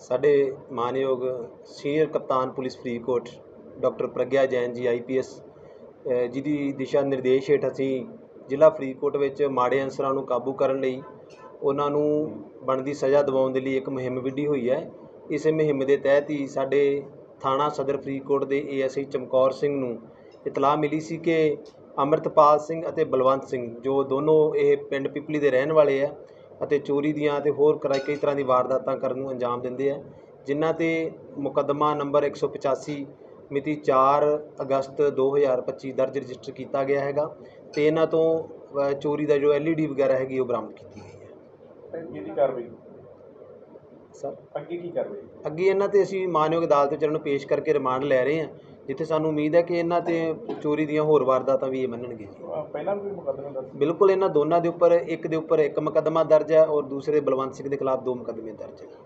ਸਾਡੇ ਮਾਨਯੋਗ ਸੀਨੀਅਰ ਕਪਤਾਨ police Faridkot doctor Pragya Jain ji IPS ਜਿਹਦੀ ਦਿਸ਼ਾ ਨਿਰਦੇਸ਼ ਹੇਠ ਅਸੀਂ ਜ਼ਿਲ੍ਹਾ ਫਰੀਦਕੋਟ ਵਿੱਚ ਮਾੜੇ ਅਨਸਰਾਂ ਨੂੰ ਕਾਬੂ ਕਰਨ ਲਈ ਉਹਨਾਂ ਨੂੰ ਬਣਦੀ ਸਜ਼ਾ ਦਿਵਾਉਣ ਦੇ ਲਈ ਇੱਕ ਮੁਹਿੰਮ ਵਿੱਢੀ ਹੋਈ ਹੈ। ਇਸ ਮੁਹਿੰਮ ਦੇ ਤਹਿਤ ਹੀ ਸਾਡੇ ਥਾਣਾ ਸਦਰ ਫਰੀਦਕੋਟ ਦੇ ਏਐਸਆਈ ਚਮਕੌਰ ਸਿੰਘ ਨੂੰ ਇਤਲਾਹ ਮਿਲੀ ਸੀ ਕਿ ਅੰਮ੍ਰਿਤਪਾਲ ਸਿੰਘ ਅਤੇ ਬਲਵੰਤ ਸਿੰਘ, ਜੋ ਦੋਨੋਂ ਇਹ ਪਿੰਡ ਪਿਪਲੀ ਦੇ ਰਹਿਣ ਵਾਲੇ ਆ ਅਤੇ ਚੋਰੀ ਦੀਆਂ ਤੇ ਹੋਰ ਕਰਾ ਕਈ ਤਰ੍ਹਾਂ ਦੀ ਵਾਰਦਾਤਾਂ ਕਰਨ ਨੂੰ ਅੰਜਾਮ ਦਿੰਦੇ ਆ। ਜਿਨ੍ਹਾਂ ਤੇ ਮੁਕੱਦਮਾ ਨੰਬਰ 185 ਮਿਤੀ 4 ਅਗਸਤ 2025 ਦਰਜ ਰਜਿਸਟਰ ਕੀਤਾ ਗਿਆ ਹੈਗਾ ਤੇ ਇਹਨਾਂ ਤੋਂ ਚੋਰੀ ਦਾ ਜੋ ਐਲਈਡੀ ਵਗੈਰਾ ਹੈਗੀ ਉਹ ਬਰਾਮਦ ਕੀਤੀ ਗਈ ਹੈ। ਦੀ ਕਾਰਵਾਈ? ਸਰ? ਅੱਗੇ ਕੀ ਕਾਰਵਾਈ? ਅੱਗੇ ਇਹਨਾਂ ਤੇ ਅਸੀਂ ਮਾਨਯੋਗ ਅਦਾਲਤ ਵਿੱਚ ਇਹਨਾਂ ਨੂੰ ਪੇਸ਼ ਕਰਕੇ ਰਿਮਾਂਡ ਲੈ ਰਹੇ ਹਾਂ। ਜਿੱਥੇ ਸਾਨੂੰ ਉਮੀਦ ਹੈ ਕਿ ਇਹਨਾਂ ਤੇ ਚੋਰੀ ਦੀਆਂ ਹੋਰ ਵਾਰਦਾਤਾਂ ਵੀ ਇਹ ਮੰਨਣਗੇ। ਪਹਿਲਾਂ ਵੀ ਮੁਕੱਦਮੇ ਦਰਜ ਬਿਲਕੁਲ ਇਹਨਾਂ ਦੋਨਾਂ ਦੇ ਉੱਪਰ ਇੱਕ ਦੇ ਉੱਪਰ ਇੱਕ ਮੁਕੱਦਮਾ ਦਰਜ ਹੈ ਔਰ ਦੂਸਰੇ ਬਲਵੰਤ ਸਿੰਘ ਦੇ ਖਿਲਾਫ ਦੋ ਮੁਕੱਦਮੇ ਦਰਜ ਹੈ।